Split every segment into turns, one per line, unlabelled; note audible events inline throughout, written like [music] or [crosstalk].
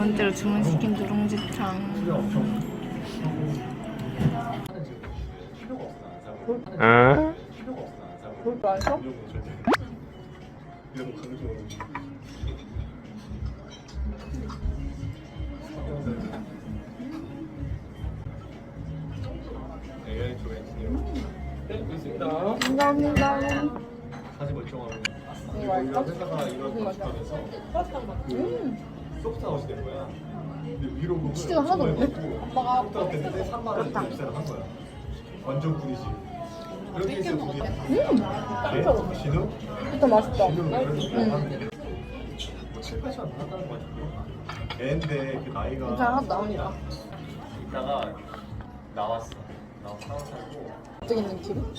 번째로 주문시킨 누룽지탕.
아?
감사합니다.
다시 멀쩡하고? 회사가 이런 거 하면서 그 소프트아웃이 된 거야 근데 위로 부분
치즈가 하나도 없네. 아빠가
소프트아웃 됐는데 3만 원 입사를 한 거야 완전 군이지 그렇게 해서 둘이 네? 진우?
진짜 맛있다.
진우 응. 뭐 7, 8천 원 한다는 거 같은데 애인데 그 나이가
괜찮아, 하나도 나오니까.
이따가 나왔어 나와서 사원 살고
어떻게 있는 기분?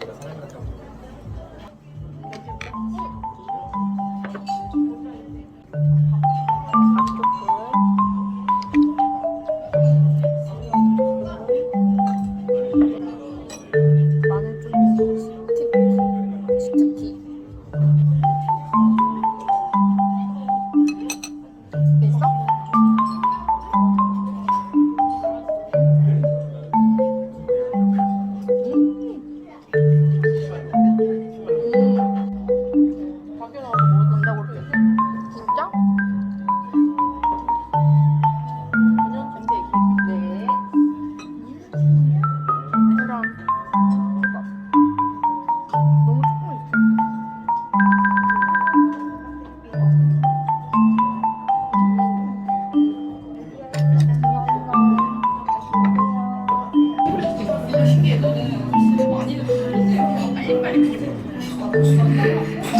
내가 사람이 같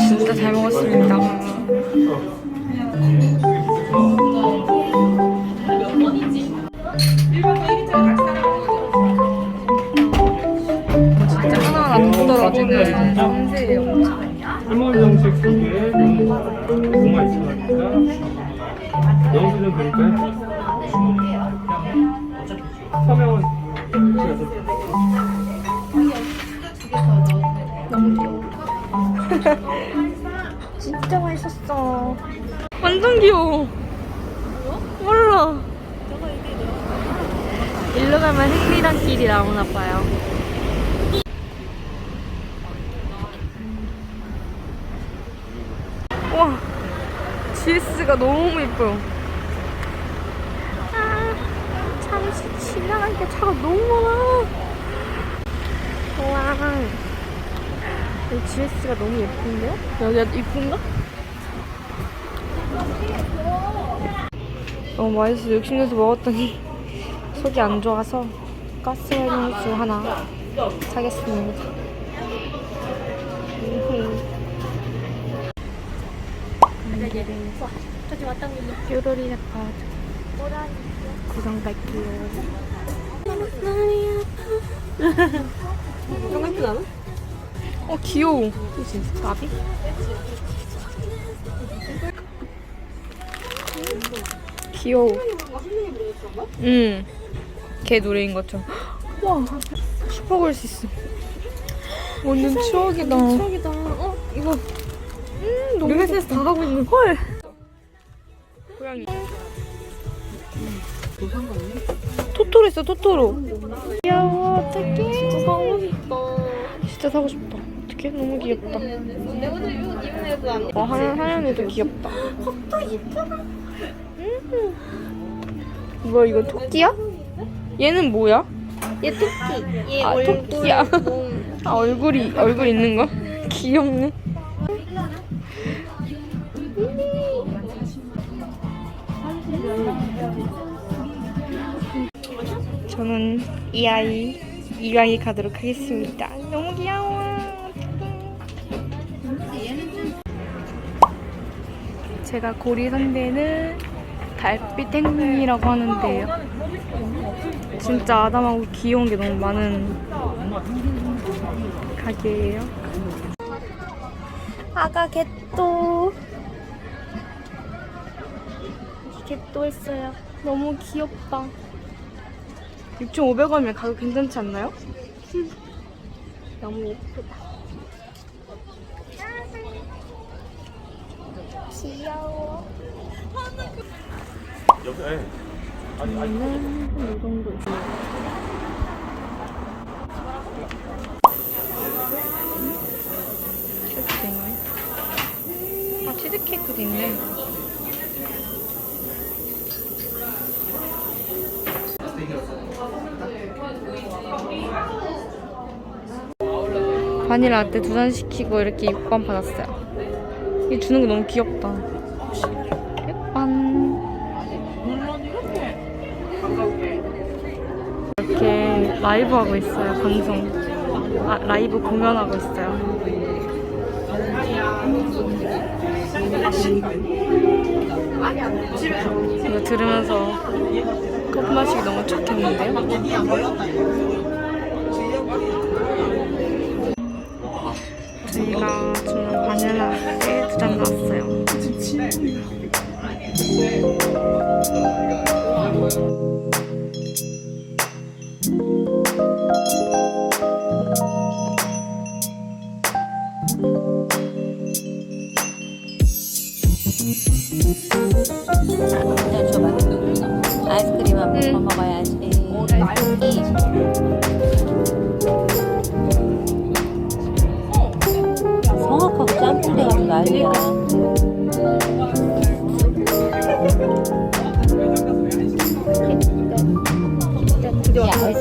진짜
잘 먹었습니다. 진짜 하나하나 더 떨어지는 섬세해요.
할머니 정식 속에 고구마 있습니다. 영수 좀 드릴까요? 서명은
진짜 맛있었어. 완전 귀여워. 몰라. 일로 가면 행리단 길이 나오나 봐요. 와, GS가 너무 예뻐요. 아, 잠시 지나가니까 차가 너무 많아. 와. 이 GS가 너무 예쁜데? 여기가 이쁜가? 너무 맛있어. 욕심내서 먹었더니 [laughs] 속이 안 좋아서 가스 활용수 하나 사겠습니다. 뾰로리 아파트 구성 갈게요.
좀 예쁘지 않아?
어 귀여워. 나비? 귀여워. 응. 걔 노래인 것처럼. 와, 슈퍼걸스 있어. 완전 추억이다.
추억이다. 어? 이거
음, 너무
회사에서 다 하고 있는
헐. 고양이. 토토로 있어, 토토로. 귀여워, 어떡해.
진짜 사고 싶다.
진짜 사고 싶다. 어떡해, 너무 귀엽다. 어, 하얀, 하얀애도 귀엽다.
컵도 이쁘다.
뭐야, 이거 토끼야? 얘는 뭐야?
얘 토끼. 얘
아,
얼굴.
토끼야.
몸.
아, 얼굴이, 얼굴 있는 거? 귀엽네. 저는 이 아이, 이 아이 가도록 하겠습니다. 너무 귀여워. 제가 고리 선배는 달빛 행운이라고 하는데요. 진짜 아담하고 귀여운 게 너무 많은 가게예요. 아가 개또 개또 했어요. 너무 귀엽다. 6,500원이면 가격 괜찮지 않나요? [laughs] 너무 예쁘다. 귀여워.
옆에 아니 아니
이 정도 있어. 아, 치즈케이크도 있네. 바닐라 라떼 두 잔 시키고 이렇게 입관 받았어요. 이 주는 거 너무 귀엽다. 예쁜. 이렇게 라이브 하고 있어요, 방송. 아, 라이브 공연하고 있어요. 이거 들으면서 커피 마시기 너무 좋겠는데요? 저희가 주문 바닐라
일단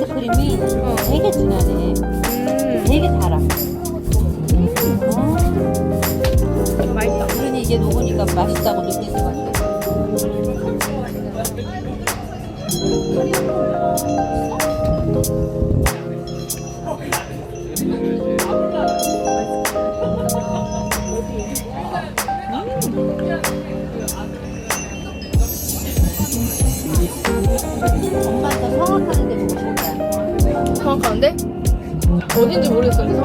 크림이 되게 진하네.
음,
되게 달아. 어.
맛있다.
그러니 이게 녹으니까 맛있다고 느낄 수밖에. 엄마한테 성악하는데
정확한데? 어딘지 모르겠어. 근데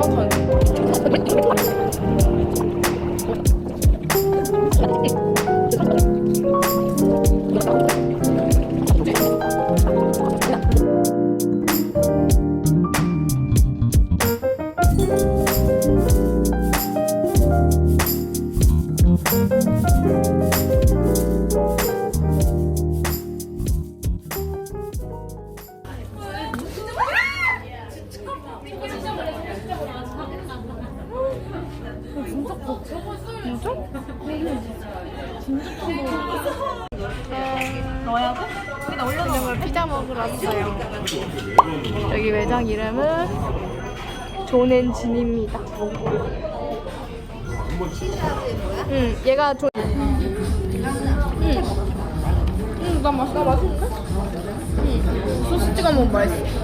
정확한데.
저녁을 피자 먹으러 왔어요. 여기 매장 이름은 존앤진입니다. 응, 얘가 존.
응, 나 맛, 나 맛있는데? 응. 소스 찍어 먹으면 맛있어.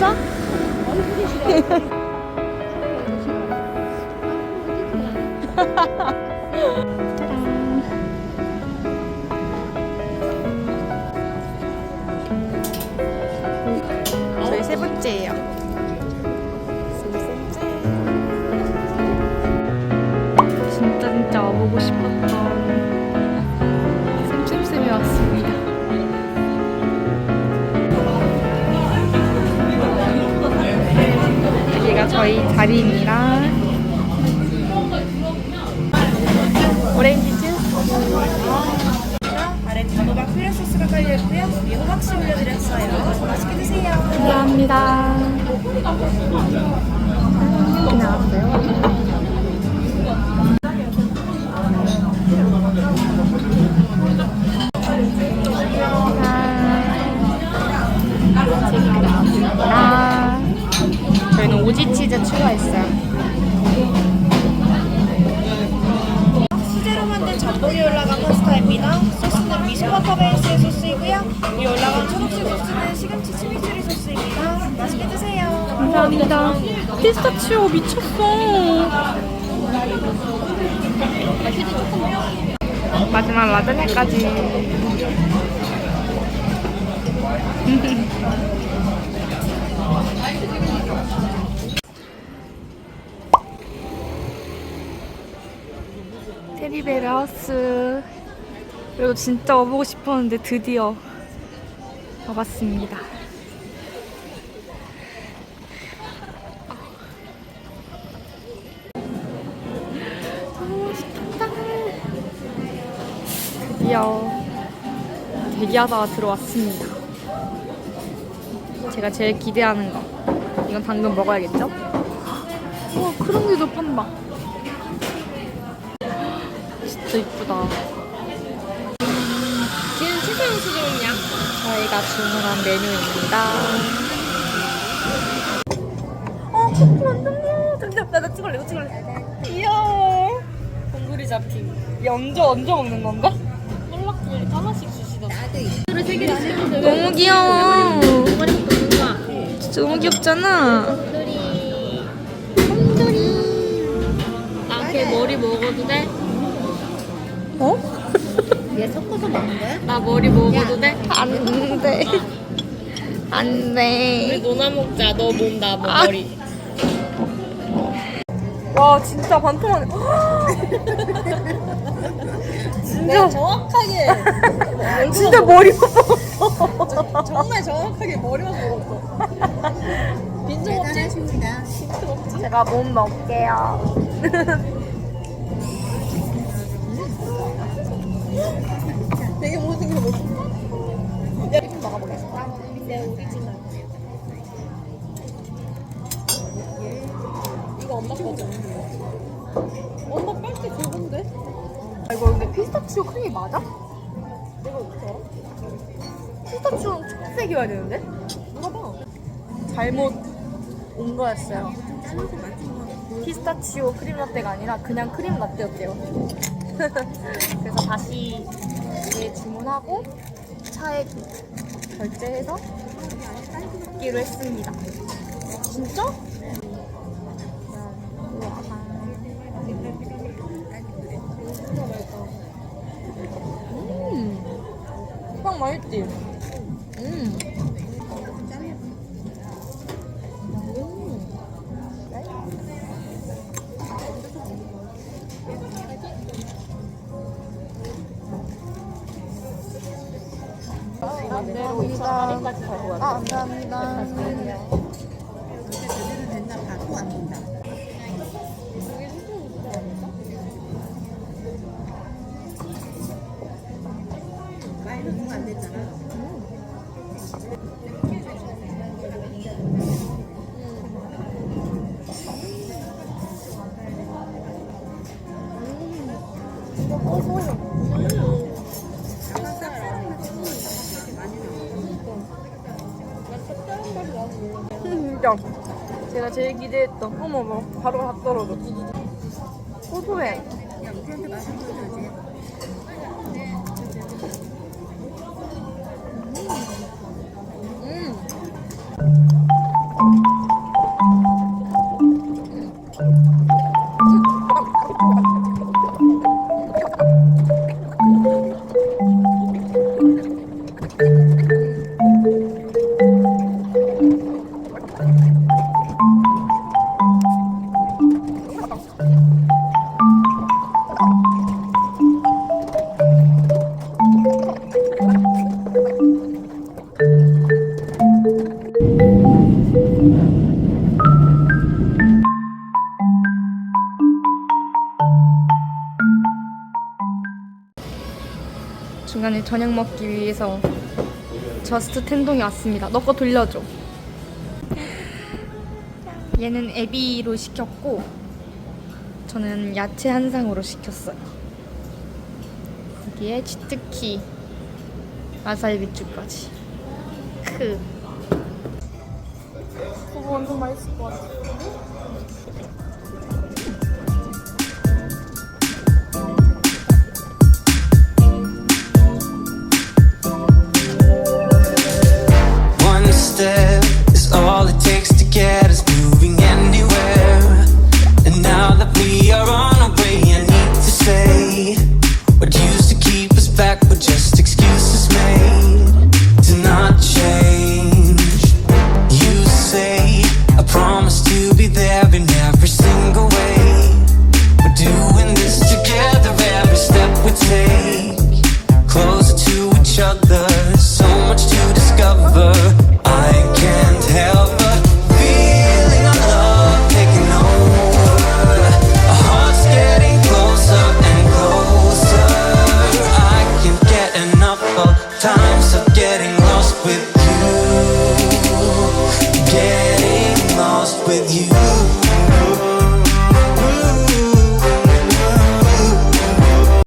추워? [laughs] 저희 세 번째예요. 진짜 진짜 와보고 싶었던 자리입니 오지 치즈 추가했어요.
수제로 만든 전복이 올라간 파스타입니다. 소스는 미소버터 베이스의 소스이고요. 이 올라간 초록색 소스는 시금치 치미추리 소스입니다. 맛있게 드세요.
감사합니다. 피스타치오 미쳤어. 마지막 라자냐까지. [laughs] 베리 하우스. 그래도 진짜 와보고 싶었는데 드디어 와봤습니다. 너무 맛있겠다. 드디어 대기하다가 들어왔습니다. 제가 제일 기대하는 거. 이건 당근 먹어야겠죠? 와, 크런기도 판다. 진짜 이쁘다.
지금 최소영 수준이냐?
저희가 주문한 메뉴입니다.
어, 코코 완전 귀여워. 잠시만, 나, 나 찍을래, 이거 찍을래. 귀여워. 동굴이 잡힌.
얹어 얹어 먹는 건가?
연락들이 하나씩 주시더라.
너무 귀여워. 진짜 너무 귀엽잖아.
나걔 머리 먹어도 돼?
어?
얘 섞어서 먹는 거야?
나 머리 먹어도 돼?
안 돼. 안
우리
돼.
노나 먹자. 너 몸, 나
아.
머리.
와 진짜 반통 안에. 진짜
정확하게, [laughs]
진짜 머리
정말 정확하게 머리만 먹었어. 빈정 없지?
대단하십니다.
제가 몸 넣을게요. [laughs]
내 오리지널. 이거 엄마 거죠? 엄마 빨대 그건데?
아, 이거 근데 피스타치오 크림이 맞아?
내가 알아?
피스타치오는 초록색이어야 되는데?
물어봐.
잘못 온 거였어요. 피스타치오 크림 라떼가 아니라 그냥 크림 라떼였대요. [laughs] 그래서 다시 이제 주문하고 차에 결제해서 받기로 했습니다. 진짜? 음, 빵 맛있지?
왔어.
아, 감사합니다.
누가 안 됐잖아.
진짜 제가 제일 기대했던 어머 머 바로 다 떨어져 고소해.
야, 우
중간에 저녁 먹기 위해서 저스트 텐동에 왔습니다. 너 거 돌려줘. 얘는 에비로 시켰고 저는 야채 한상으로 시켰어요. 거기에 치트키 와사비주까지. 크.
그거 완전 맛있을 것 같아.